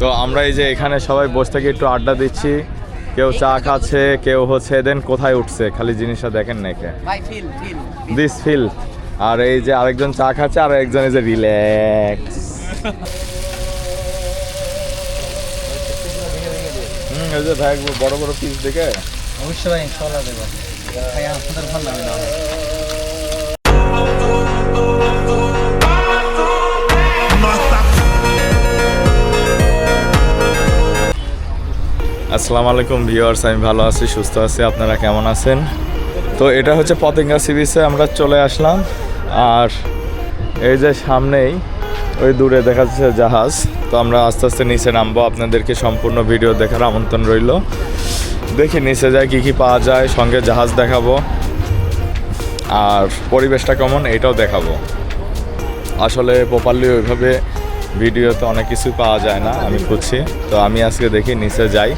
তো আমরা এই যে এখানে সবাই বসে থেকে একটু আড্ডা দিচ্ছি। কেউ চা খাচ্ছে কেউ হচ্ছে দেন কোথায় উঠছে? খালি জিনিসটা দেখেন না একে। দিস ফিল আর এই যে আরেকজন চা খাচ্ছে আর একজন এই যে রিল্যাক্স হুম এই যে ভাই বড় বড় পিস দেখে। অবশ্যই ভাই ইনশাআল্লাহ দেবো। ভাই আপনাদের ভালো লাগে আসসালামু আলাইকুম ভিউয়ার্স, আমি ভালো আছি, সুস্থ আছি, আপনারা কেমন আছেন? তো এটা হচ্ছে পতেঙ্গা সি বিচে আমরা চলে আসলাম, আর এই যে সামনেই, ওই দূরে দেখা যাচ্ছে জাহাজ। তো আমরা আস্তে আস্তে নিচে নামবো, আপনাদেরকে সম্পূর্ণ ভিডিও দেখার আমন্ত্রণ রইল। দেখি নিচে যায় কী কী পাওয়া যায়, সঙ্গে জাহাজ দেখাবো। আর পরিবেশটা কেমন, এটাও দেখাবো। আসলে প্রপারলি ওইভাবে ভিডিওতে অনেক কিছু পাওয়া যায় না আমি খুঁজছি। তো আমি আজকে দেখি নিচে যাই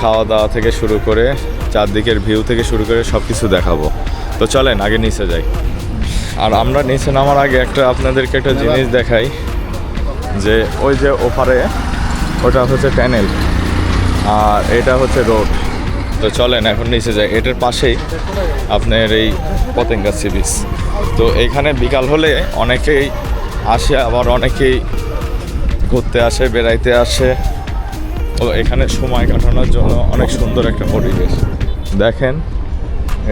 খাওয়া দাওয়া থেকে শুরু করে চারদিকের ভিউ থেকে শুরু করে সব কিছু দেখাবো। তো চলেন আগে নিচে যাই। আর আমরা নিচে নামার আগে একটা আপনাদেরকে একটা জিনিস দেখাই যে ওই যে ওপারে ওটা হচ্ছে ট্যানেল আর এটা হচ্ছে রোড তো চলেন এখন নিচে যাই। এটার পাশেই আপনার এই পতেঙ্গা সি বিচ তো এখানে বিকাল হলে অনেকেই আসে আবার অনেকেই ঘুরতে আসে, বেড়াইতে আসে। তো এখানে সময় কাটানোর জন্য অনেক সুন্দর একটা পরিবেশ। দেখেন,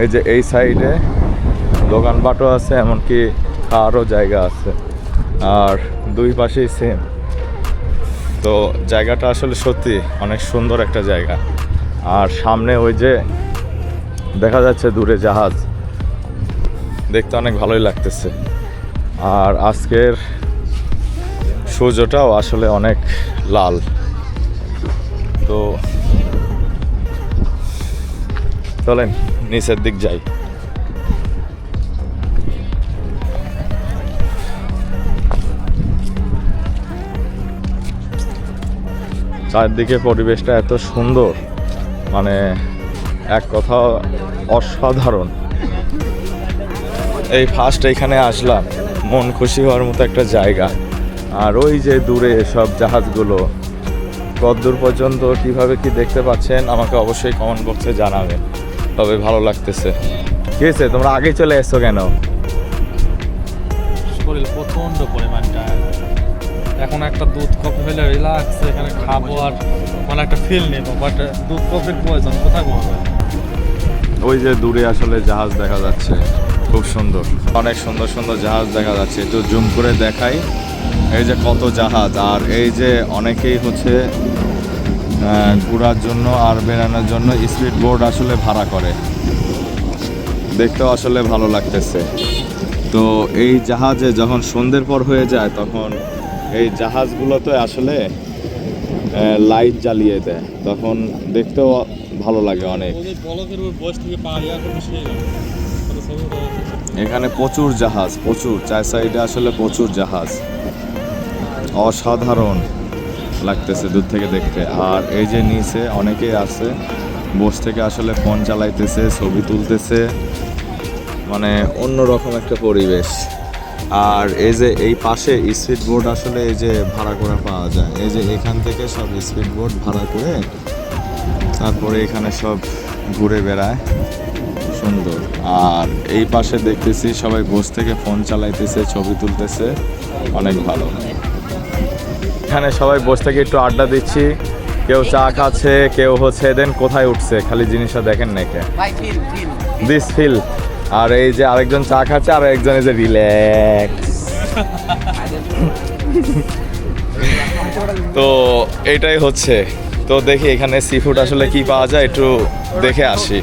এই যে এই সাইডে দোকানপাটও আছে, এমনকি খাওয়ারও জায়গা আছে। আর দুই পাশেই সেম তো জায়গাটা আসলে সত্যি অনেক সুন্দর একটা জায়গা। আর সামনে ওই যে দেখা যাচ্ছে দূরে জাহাজ। দেখতে অনেক ভালোই লাগতেছে। আর আজকের সূর্যটাও আসলে অনেক লাল। তো চলেন, নিচের দিক যাই। চারদিকে পরিবেশটা এত সুন্দর মানে এক কথা অসাধারণ। এই ফার্স্ট এখানে আসলাম, মন খুশি হওয়ার মতো একটা জায়গা। আর ওই যে দূরে সব জাহাজগুলো কতদূর পর্যন্ত কীভাবে কি দেখতে পাচ্ছেন আমাকে অবশ্যই কমেন্ট বক্সে জানাবেন তবে ভালো লাগতেছে। ঠিক আছে তোমরা আগেই চলে এসছো কেন? শরীর প্রচণ্ড পরিমাণ এখন একটা দুধ কফি হলে রিল্যাক্স এখানে খাব আর মানে একটা ফিল নেব বাট দুধ কফির প্রয়োজন কোথায় পাবো ওই যে দূরে আসলে জাহাজ দেখা যাচ্ছে খুব সুন্দর। অনেক সুন্দর সুন্দর জাহাজ দেখা যাচ্ছে একটু জুম করে দেখাই। এই যে কত জাহাজ আর এই যে অনেকেই হচ্ছে ঘোরার জন্য আর বেড়ানোর জন্য স্পিড বোর্ড আসলে ভাড়া করে। দেখতেও আসলে ভালো লাগতেছে। তো এই জাহাজে যখন সন্ধ্যের পর হয়ে যায় তখন এই জাহাজগুলোতে আসলে লাইট জ্বালিয়ে দেয়। তখন দেখতেও ভালো লাগে অনেক। এখানে প্রচুর জাহাজ প্রচুর। চার সাইডে আসলে প্রচুর জাহাজ। অসাধারণ লাগতেছে দূর থেকে দেখতে। আর এই যে নিচে অনেকেই আছে, বস থেকে আসলে ফোন চালাইতেছে, ছবি তুলতেছে। মানে অন্যরকম একটা পরিবেশ। আর এই যে এই পাশে স্পিড বোর্ড আসলে এই যে ভাড়া করে পাওয়া যায়। এই যে এখান থেকে সব স্পিড বোর্ড ভাড়া করে তারপরে এখানে সব ঘুরে বেড়ায়। সুন্দর। আর এই পাশে দেখতেছি সবাই বস থেকে ফোন চালাইতেছে, ছবি তুলতেছে। অনেক ভালো। এখানে সবাই বসে থেকে একটু আড্ডা দিচ্ছি। কেউ চা খাচ্ছে কেউ হচ্ছে দেন কোথায় উঠছে? খালি জিনিসটা দেখেন না দিস ফিল আর এই যে আরেকজন চা খাচ্ছে আর একজন এই যে রিল্যাক্স তো এটাই হচ্ছে। তো দেখি এখানে সি ফুড আসলে কি পাওয়া যায় একটু দেখে আসি।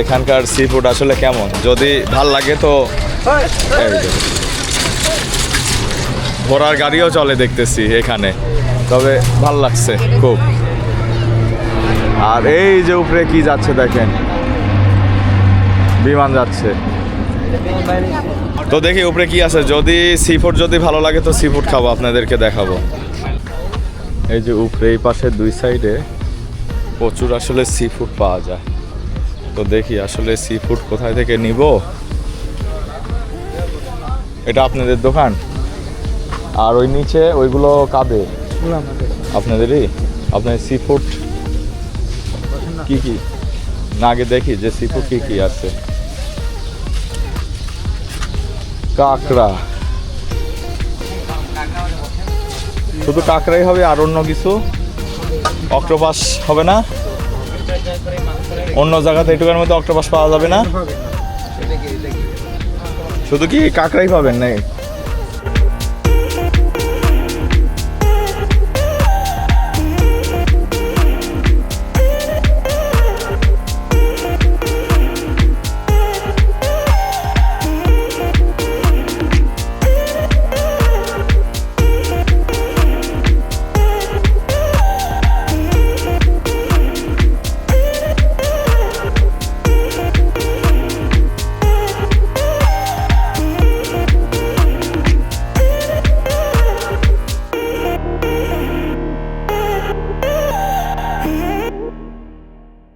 এখানকার সি ফুড আসলে কেমন? যদি ভালো লাগে তো। ঘোড়ার গাড়িও চলে দেখতেছি এখানে। তবে ভালো লাগছে, খুব। আর এই যে উপরে কি যাচ্ছে দেখেন? বিমান যাচ্ছে। তো দেখি উপরে কি আছে। যদি সি ফুড যদি ভালো লাগে তো সি ফুড খাব, আপনাদেরকে দেখাবো। এই যে উপরে এই পাশে দুই সাইডে প্রচুর আসলে সি ফুড পাওয়া যায়। তো দেখি আসলে সি ফুড কোথায় থেকে নিব? এটা আপনাদের দোকান? আর ওই নিচে ওইগুলো কাদের আপনাদেরই? আপনার সি ফুড কি কি? না আগে দেখি যে সি ফুড কি কি আছে। কাঁকড়া। শুধু কাঁকড়াই হবে আর অন্য কিছু? অক্টোপাস হবে না? অন্য জায়গাতে এটুকার মধ্যে অক্টোপাস পাওয়া যাবে না? শুধু কি কাঁকড়াই পাবেন নাই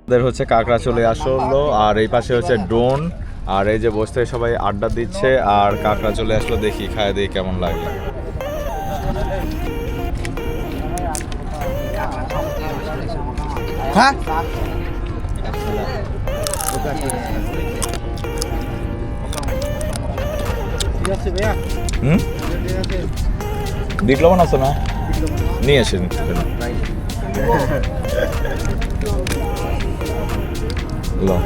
আমাদের হচ্ছে কাঁকড়া চলে আসলো আর এই পাশে হচ্ছে ড্রোন আর এই যে বসতে সবাই আড্ডা দিচ্ছে আর কাঁকড়া চলে আসলো দেখি খায় দেখি কেমন লাগে। হ্যাঁ? বিট লবণ আছে না নিয়ে আসেন লাও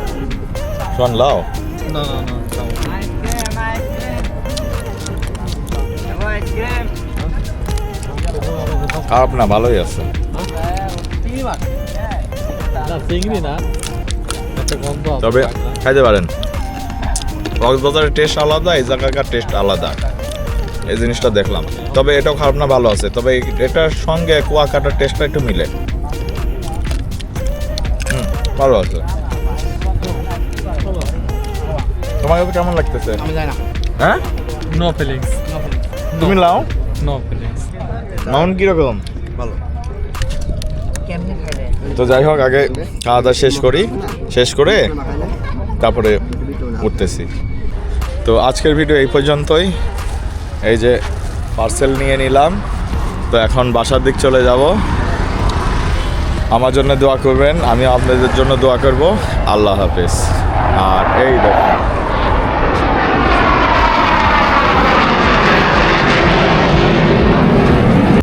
শোন লাও না না না খারাপ না। ভালোই আছে। তবে। খাইতে পারেন। কক্সবাজারের টেস্ট আলাদা এই জায়গাকার টেস্ট আলাদা। এই জিনিসটা দেখলাম। তবে এটাও খারাপ না ভালো আছে। তবে এটার সঙ্গে কুয়াকাটার টেস্টটা একটু মিলে। হুম ভালো আছে। তোমার কাছে কেমন লাগতেছে? আমি যাই না। হ্যাঁ? নো ফিলিংস তুমি লাও। নো ফিলিংস মাউন্ট কীরকম? ভালো। তো যাই হোক আগে খাওয়া দাওয়া শেষ করি। শেষ করে তারপরে উঠতেছি। তো আজকের ভিডিও এই পর্যন্তই। এই যে পার্সেল নিয়ে নিলাম। তো এখন বাসার দিক চলে যাব। আমার জন্য দোয়া করবেন আমি আপনাদের জন্য দোয়া করব। আল্লাহ হাফেজ। আর এই দেখুন।